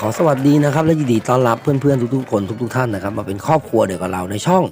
ขอสวัสดีนะครับและยินดีต้อนรับเพื่อนๆทุกๆคนทุกๆท่านนะครับมาเป็นครอบครัวเดียวกับเราในช่อง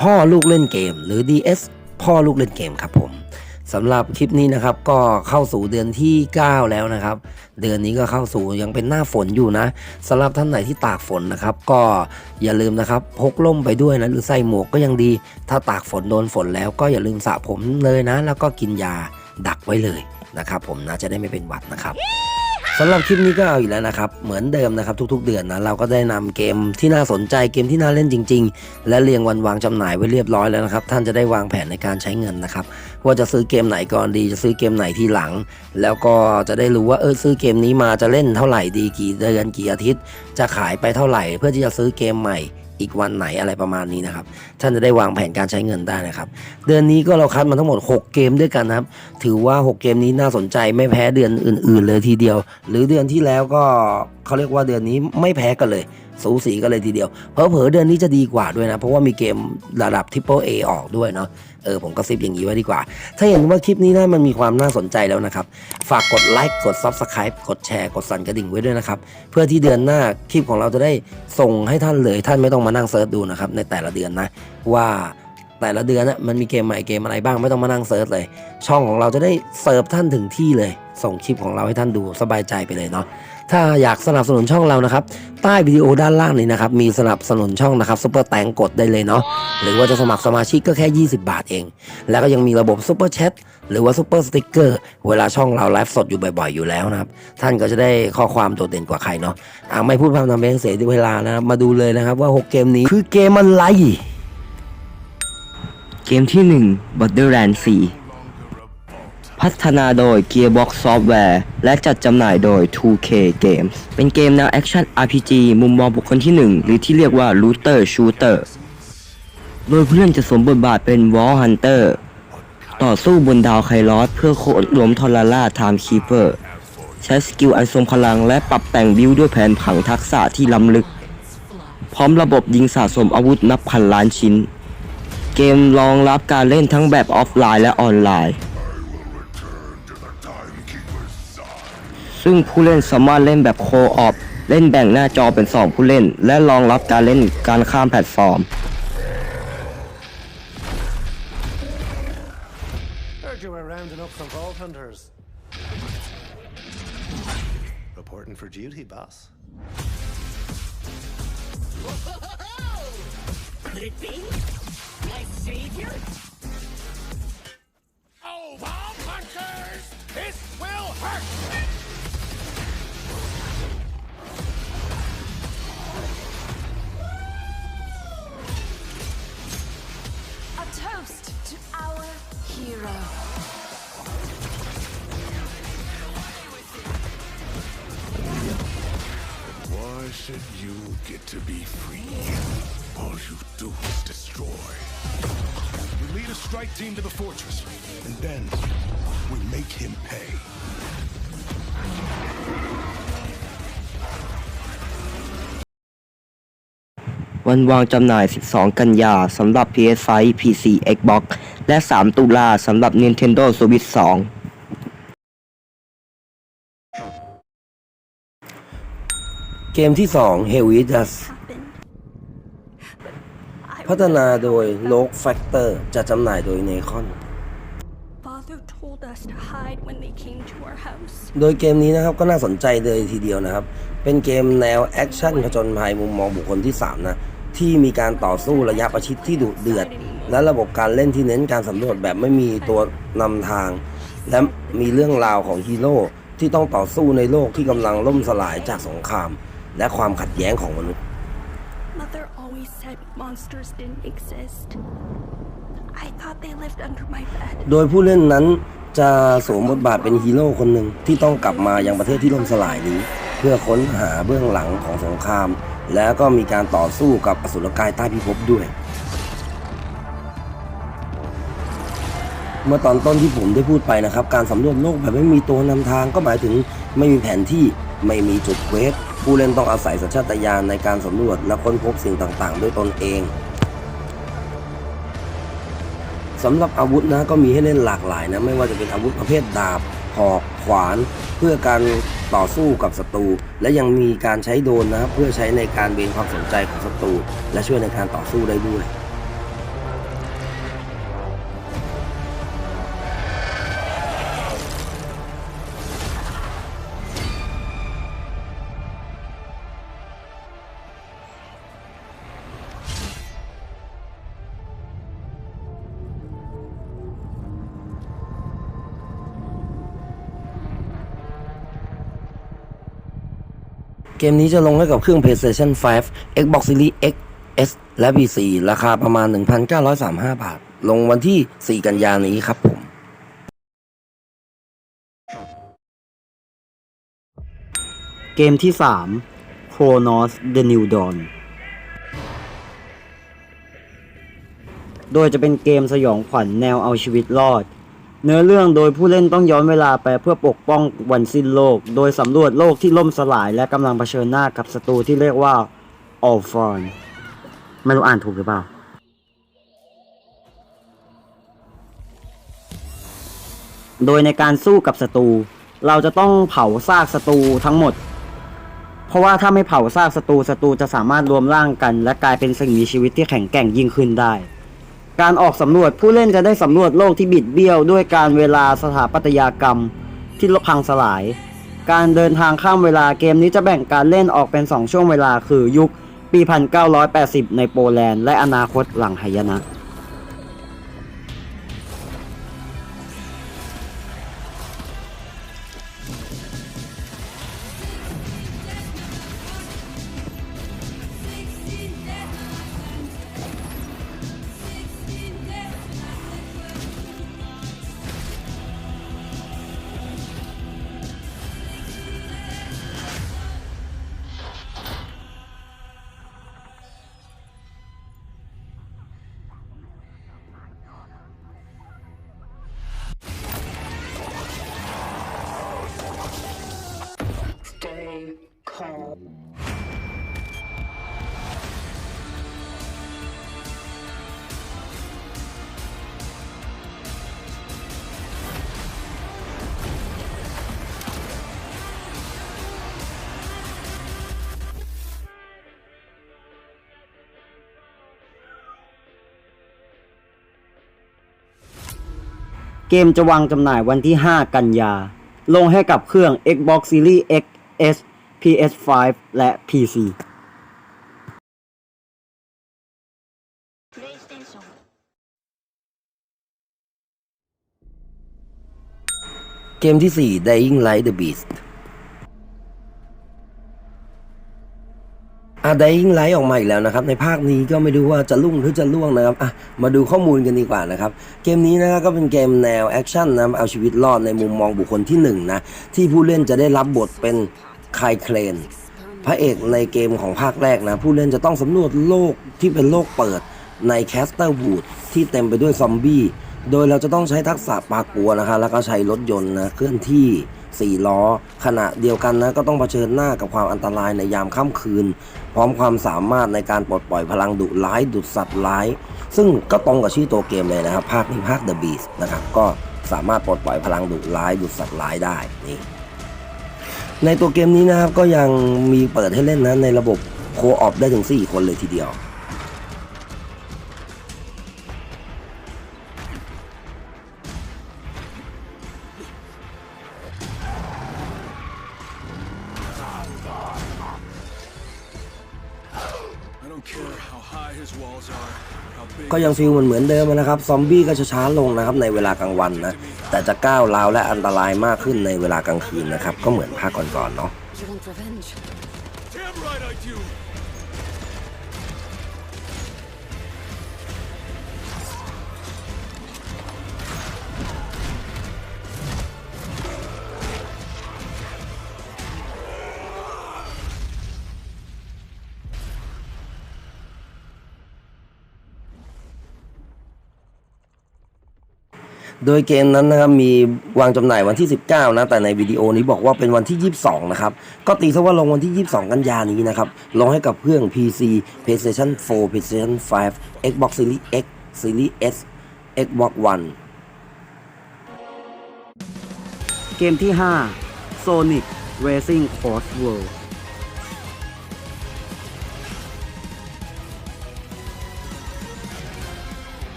พ่อลูกเล่นเกม หรือ DS พ่อลูกเล่นเกมครับผมสำหรับคลิปนี้นะครับก็เข้าสู่เดือนที่ 9 แล้วนะครับ เดือนนี้ก็เข้าสู่ยังเป็นหน้าฝนอยู่นะสำหรับท่านไหนที่ตากฝนนะครับ ก็อย่าลืมนะครับพกร่มไปด้วยนะหรือใส่หมวกก็ยังดี ถ้าตากฝนโดนฝนแล้วก็อย่าลืมสระผมเลยนะ แล้วก็กินยาดักไว้เลยนะครับผมนะจะได้ไม่เป็นหวัดนะครับ สำหรับคลิปนี้ก็เอาอีกแล้วนะครับ เหมือนเดิมนะครับทุกๆ เดือนนะเราก็ได้นำเกมที่น่าสนใจเกมที่น่าเล่นจริง ๆ และเรียงวันวางจำหน่ายไว้เรียบร้อยแล้วนะครับ ท่านจะได้วางแผนในการใช้เงินนะครับว่าจะซื้อเกมไหนก่อนดีจะซื้อเกมไหนทีหลัง แล้วก็จะได้รู้ว่าเออซื้อเกมนี้มาจะเล่นเท่าไหร่ดีกี่เดือนกี่อาทิตย์ จะขายไปเท่าไหร่ เพื่อที่จะซื้อเกมใหม่ อีกวันไหนอะไรประมาณนี้นะครับ ท่านจะได้วางแผนการใช้เงินได้นะครับ เดือนนี้ก็เราคัดมาทั้งหมด 6 เกมด้วยกันนะครับ ถือว่า 6 เกมนี้น่าสนใจไม่แพ้เดือนอื่น ๆ เลยทีเดียว หรือเดือนที่แล้วก็ เขาเรียกว่าเดือนนี้ไม่แพ้กันเลย สูสีกันเลยทีเดียว เพอเพอเดือนนี้จะดีกว่าด้วยนะ เพราะว่ามีเกมระดับ Triple A ออกด้วยเนาะเออผมก็ซิบอย่างนี้ไว้ดีกว่า ถ้าเห็นว่าคลิปนี้นะมันมีความน่าสนใจแล้วนะครับ ฝากกดไลค์กด Subscribe กดแชร์กดสั่นกระดิ่งไว้ด้วยนะครับ เพื่อที่เดือนหน้าคลิปของเราจะได้ส่งให้ท่านเลย ท่านไม่ต้องมานั่งเซิร์ชดูนะครับในแต่ละเดือนนะว่าแต่ละเดือนน่ะมันมีเกมใหม่เกมอะไรบ้างไม่ต้องมานั่งเซิร์ชเลย ช่องของเราจะได้เสิร์ฟท่านถึงที่เลย ส่งคลิปของเราให้ท่านดูสบายใจไปเลยเนาะ ถ้าอยากสนับสนุนช่องเรานะครับ ใต้วิดีโอด้านล่างนี้นะครับ มีสนับสนุนช่องนะครับซุปเปอร์แตงกดได้เลยเนาะหรือว่าจะสมัครสมาชิกก็แค่ 20 บาทเอง แล้วก็ยังมีระบบซุปเปอร์แชทหรือว่าซุปเปอร์สติกเกอร์เวลาช่องเราไลฟ์สดอยู่บ่อยๆอยู่แล้วนะครับ ท่านก็จะได้ข้อความโดดเด่นกว่าใครเนาะอ่าไม่พูดพร่ำทำเพลงเสียเวลานะครับมาดูเลยนะครับว่า 6 เกมนี้คือเกมอะไรเกมที่1 Borderlands 4 พัฒนาโดย Gearbox Software และจัดจำหน่ายโดย 2K Games เป็นเกมแนวแอคชั่น RPG มุมมองบุคคลที่ 1 หรือที่เรียกว่า Looter Shooter โดยผู้เล่นจะสวมบทบาทเป็น Wall Hunter ต่อสู้บนดาวไคลอสเพื่อโค่นล้มทอราล่า Time Keeper ใช้สกิลอันทรงพลังและปรับแต่งบิลด์ด้วยแผนผังทักษะที่ล้ำลึก พร้อมระบบยิงสะสมอาวุธนับพันล้านชิ้น เกมรองรับการเล่นทั้งแบบออฟไลน์และออนไลน์ ซึ่งผู้เล่นสามารถเล่นแบบโคออฟเล่นแบ่งหน้าจอเป็น 2 ผู้เล่น และรองรับการเล่นการข้ามแพลตฟอร์ม Heard you were rounding up some vault hunters. Reporting for duty, boss. Could it be? My savior? Oh, bomb hunters! This will hurt! Hero. Why should you get to be free? All you do is destroy. We lead a strike team to the fortress, and then we make him pay. วันวางจำหน่าย 12 กันยาสำหรับ PS5 PC Xbox และ 3 ตุลาสำหรับ Nintendo Switch 2 เกมที่ 2 h e l v i t u s Happened. I พัฒนาโดย l o g Factor จะจำหน่ายโดย n a c o n Father told us to hide when they came to our house. โดยเกมนี้นะครับก็น่าสนใจเลยทีเดียวนะครับ เป็นเกมแนวแอคชั่นผจญภัยมุมมองบุคคลที่ 3 นะ ที่มีการต่อสู้ระยะประชิดที่ดุเดือด และระบบการเล่นที่เน้นการสำรวจแบบไม่มีตัวนำทาง และมีเรื่องราวของฮีโร่ที่ต้องต่อสู้ในโลกที่กำลังล่มสลายจากสงคราม และความขัดแย้งของมนุษย์ Mother always said monsters didn't exist. I thought they lived under my bed. โดยผู้เล่นนั้นจะสวมบทบาทเป็นฮีโร่คนหนึ่งที่ต้องกลับมายังประเทศที่ล่มสลายนี้ เพื่อค้นหาเบื้องหลังของสงคราม แล้วก็มีการต่อสู้กับอสุรกายใต้พิภพด้วย เมื่อตอนต้นที่ผมได้พูดไปนะครับ การสำรวจโลกแบบไม่มีตัวนำทางก็หมายถึงไม่มีแผนที่ไม่มีจุดเควสผู้เล่นต้องอาศัยสัญชาตญาณในการสำรวจและค้นพบสิ่งต่างๆ ด้วยตนเองสำหรับอาวุธนะก็มีให้เล่นหลากหลายนะไม่ว่าจะเป็นอาวุธประเภทดาบหอกขวาน เพื่อการ ต่อสู้กับศัตรูและยังมีการใช้โดรนนะครับเพื่อใช้ในการเบนความสนใจของศัตรูและช่วยในการต่อสู้ได้ด้วย กมนี้จะลงให้กับเครื่อง PlayStation 5 Xbox Series X S และ PC ราคาประมาณ 1,935 บาท ลงวันที่ 4 กันยานนี้ครับผม เกมที่ 3 Chronos The New Dawn โดยจะเป็นเกมสยองขวัญแนวเอาชีวิตรอด เนื้อเรื่องโดยผู้เล่นต้องย้อนเวลาไปเพื่อปกป้องวันสิ้นโลก โดยสำรวจโลกที่ล่มสลายและกำลังเผชิญหน้ากับศัตรูที่เรียกว่า a l f r o n ไม่รู้อ่านถูกหรือเปล่า โดยในการสู้กับศัตรูเราจะต้องเผาซากศัตรูทั้งหมด เพราะว่าถ้าไม่เผาซากศัตรูศัตรูจะสามารถรวมร่างกัน และกลายเป็นสิ่งมีชีวิตที่แข็งแกร่งยิ่งขึ้นได้ การออกสำรวจผู้เล่นจะได้สำรวจโลกที่บิดเบี้ยวด้วยการเวลาสถาปัตยกรรมที่พังสลาย การเดินทางข้ามเวลาเกมนี้จะแบ่งการเล่นออกเป็น 2 ช่วงเวลาคือยุคปี 1980 ในโปแลนด์และอนาคตหลังหายนะ กมจะวางจำหน่ายวันที่ 5 กันยา ลงให้กับเครื่อง Xbox Series X S PS5 และ PC เกมที่ 4 Dying Light the Beast อะ Dying Light ออกมาอีกแล้วนะครับในภาคนี้ก็ไม่รู้ว่าจะลุ่งหรือจะล่วงนะครับอะมาดูข้อมูลกันดีกว่านะครับเกมนี้นะก็เป็นเกมแนวแอคชั่นนะเอาชีวิตรอดในมุมมองบุคคลที่1นะที่ผู้เล่นจะได้รับบทเป็นคายเคลนพระเอกในเกมของภาคแรกนะผู้เล่นจะต้องสำรวจโลกที่เป็นโลกเปิดในแคสเตอร์วูดที่เต็มไปด้วยซอมบี้โดยเราจะต้องใช้ทักษะปากัวนะคะแล้วก็ใช้รถยนต์นะเคลื่อนที่ 4 ล้อ ขณะเดียวกันนะก็ต้องเผชิญหน้ากับความอันตรายในยามค่ำคืน พร้อมความสามารถในการปลดปล่อยพลังดุร้ายดุดสัตว์ร้าย ซึ่งก็ตรงกับชื่อตัวเกมเลยนะครับ ภาคนี้ภาค The Beast นะครับก็สามารถปลดปล่อยพลังดุร้ายดุดสัตว์ร้ายได้นี่ในตัวเกมนี้นะครับก็ยังมีเปิดให้เล่นนะในระบบโคออฟได้ถึง 4 คนเลยทีเดียว ก็ยังฟีลเหมือนเหมือนเดิมนะครับ ซอมบี้ก็จะช้าลงนะครับในเวลากลางวันนะ แต่จะก้าวร้าวและอันตรายมากขึ้นในเวลากลางคืนนะครับ ก็เหมือนภาคก่อนๆเนาะ โดยเกมนั้นนะครับมีวางจำหน่ายวันที่ 19 นะ แต่ในวิดีโอนี้บอกว่าเป็นวันที่ 22 นะครับ ก็ตีซะว่าลงวันที่ 22 กันยานี้นะครับ ลงให้กับเครื่อง PC PlayStation 4 PlayStation 5 Xbox Series X Series S Xbox One เกมที่ 5 Sonic Racing Cross World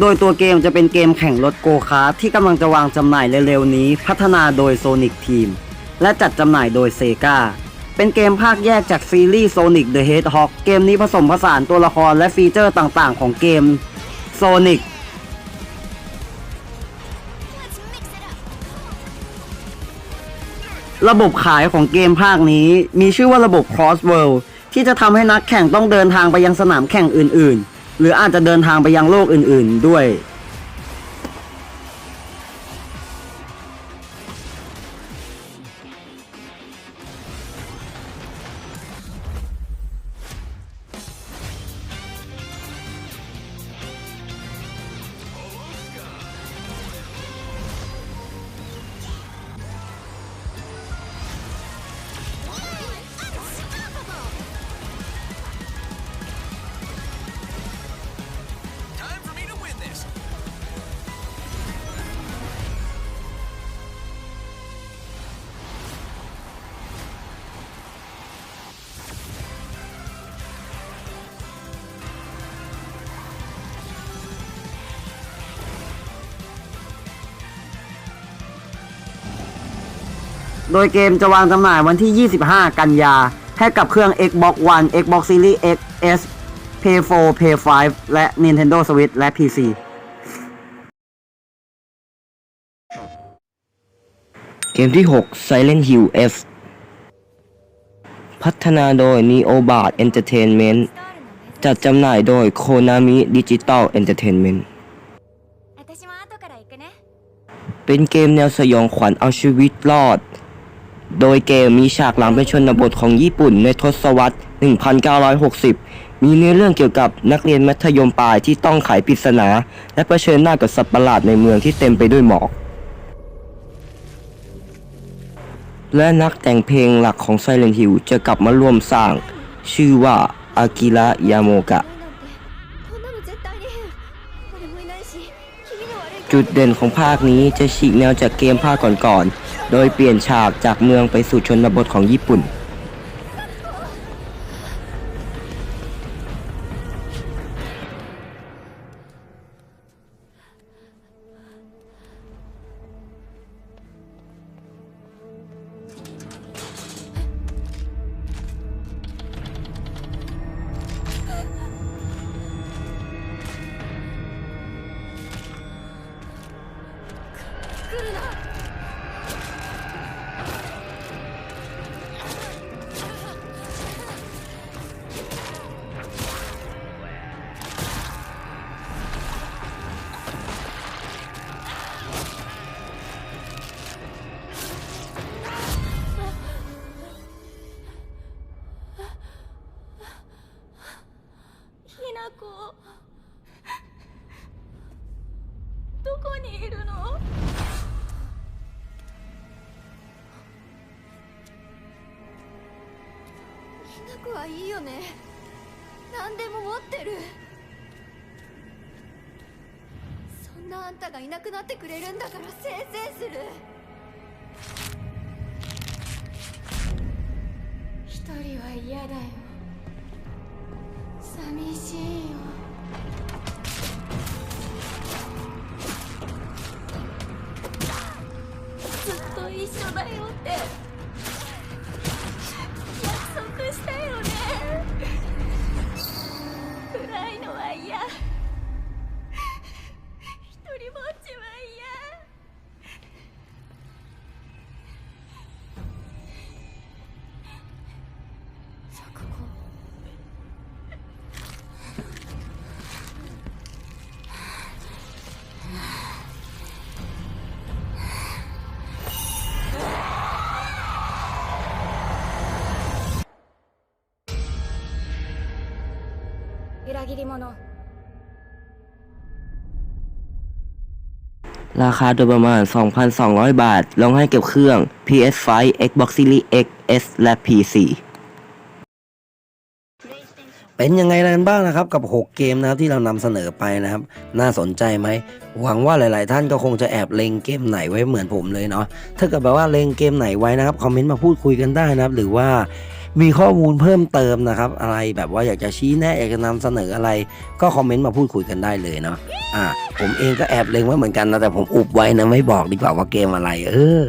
โดยตัวเกมจะเป็นเกมแข่งรถโกคาร์ทที่กำลังจะวางจำหน่ายเร็วๆนี้ พัฒนาโดย Sonic Team และจัดจำหน่ายโดย Sega เป็นเกมภาคแยกจากซีรีส์ Sonic the Hedgehog เกมนี้ผสมผสานตัวละครและฟีเจอร์ต่างๆ ของเกม Sonic ระบบขายของเกมภาคนี้มีชื่อว่าระบบ Cross World ที่จะทำให้นักแข่งต้องเดินทางไปยังสนามแข่งอื่นๆ หรืออาจจะเดินทางไปยังโลกอื่น ๆ ด้วย โดยเกมจะวางจำหน่ายวันที่ 25 กันยา ให้กับเครื่อง Xbox One Xbox Series X S Play 4 Play 5 และ Nintendo Switch และ PC เกมที่ 6 Silent Hill S พัฒนาโดย Neobart Entertainment จัดจำหน่ายโดย Konami Digital Entertainment เป็นเกมแนวสยองขวัญเอาชีวิตรอด โดยเกมมีฉากหลังเป็นชนบทของญี่ปุ่นในทศวรรษ 1960 มีเนื้อเรื่องเกี่ยวกับนักเรียนมัธยมปลายที่ต้องไขปริศนา และะเผชิญหน้ากับสัตว์ประหลาดในเมืองที่เต็มไปด้วยหมอก และนักแต่งเพลงหลักของไซเรนทิวจะกลับมาร่วมสร้าง ชื่อว่าอากิระยาโมกะ จุดเด่นของภาคนี้จะฉีกแนวจากเกมภาคก่อนๆ โดยเปลี่ยนฉากจากเมืองไปสู่ชนบทของญี่ปุ่น にいるの？ひなこはいいよね。何でも持ってる。そんなあんたがいなくなってくれるんだからせいせいする。一人は嫌だよ。寂しい。somebody was dead. 裏切り者 ราคาโดยประมาณ 2,200 บาท ลงให้เก็บเครื่อง PS5 Xbox Series X S และ PC เป็นยังไงกันบ้างนะครับกับ 6 เกมนะครับที่เรานำเสนอไปนะครับ น่าสนใจไหมหวังว่าหลาย ๆ ท่านก็คงจะแอบเล็งเกมไหนไว้เหมือนผมเลยเนาะถ้าเกิดแบบว่าเล็งเกมไหนไว้นะครับคอมเมนต์มาพูดคุยกันได้นะครับ หรือว่า มีข้อมูลเพิ่มเติมนะครับ อะไรแบบว่าอยากจะชี้แนะอยากจะนำเสนออะไร ก็คอมเมนต์มาพูดคุยกันได้เลยเนาะอ่าผมเองก็แอบเลงไว้เหมือนกันนะแต่ผมอุบไว้นะไม่บอกดีกว่าว่าเกมอะไร เออ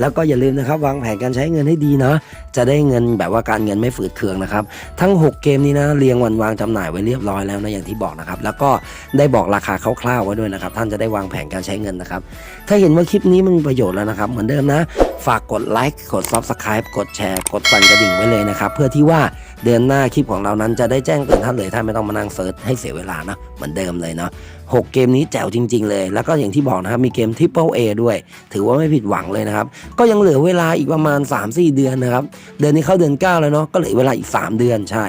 แล้วก็อย่าลืมนะครับวางแผนการใช้เงินให้ดีเนาะจะได้เงินแบบว่าการเงินไม่ฝืดเคืองนะครับ ทั้ง 6 เกมนี้นะเรียงวันวางจำหน่ายไว้เรียบร้อยแล้วนะอย่างที่บอกนะครับ แล้วก็ได้บอกราคาคร่าวๆไว้ด้วยนะครับ ท่านจะได้วางแผนการใช้เงินนะครับ ถ้าเห็นว่าคลิปนี้มันมีประโยชน์แล้วนะครับ เหมือนเดิมนะ ฝากกดไลค์กด Subscribe กดแชร์กดสั่นกระดิ่งไว้เลยนะครับ เพื่อที่ว่าเดือนหน้าคลิปของเรานั้นจะได้แจ้งเตือนท่านเลยท่านไม่ต้องมานั่งเซิร์ชให้เสียเวลานะเหมือนเดิมเลยเนาะ หกเกมนี้แจ๋วจริง ๆ เลย แล้วก็อย่างที่บอกนะครับมีเกม Triple A ด้วย ถือว่าไม่ผิดหวังเลยนะครับ ก็ยังเหลือเวลาอีกประมาณ 3-4 เดือนนะครับ เดือนนี้เข้าเดือน 9 แล้วเนาะก็เหลือเวลาอีก 3 เดือนใช่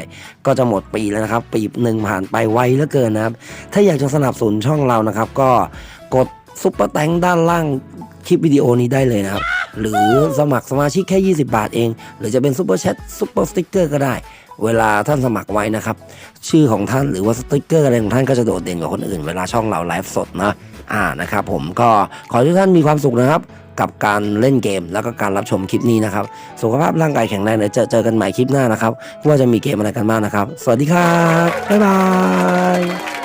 ก็จะหมดปีแล้วนะครับ ปีหนึ่งผ่านไปไวเหลือเกินนะครับ ถ้าอยากจะสนับสนุนช่องเรานะครับ ก็กดซุปเปอร์แตงด้านล่างคลิปวิดีโอนี้ได้เลยนะครับ หรือสมัครสมาชิกแค่ 20 บาทเอง หรือจะเป็นซุปเปอร์แชทซุปเปอร์สติ๊กเกอร์ก็ได้ เวลาท่านสมัครไว้นะครับ ชื่อของท่านหรือว่าสติ๊กเกอร์อะไรของท่านก็จะโดดเด่นกว่าคนอื่นเวลาช่องเราไลฟ์สดนะอ่านะครับผมก็ขอให้ทุกท่านมีความสุขนะครับ กับการเล่นเกมแล้วก็การรับชมคลิปนี้นะครับ สุขภาพร่างกายแข็งแรงเดี๋ยวเจอเจอกันใหม่คลิปหน้านะครับว่าจะมีเกมอะไรกันบ้างนะครับ สวัสดีครับบ๊ายบาย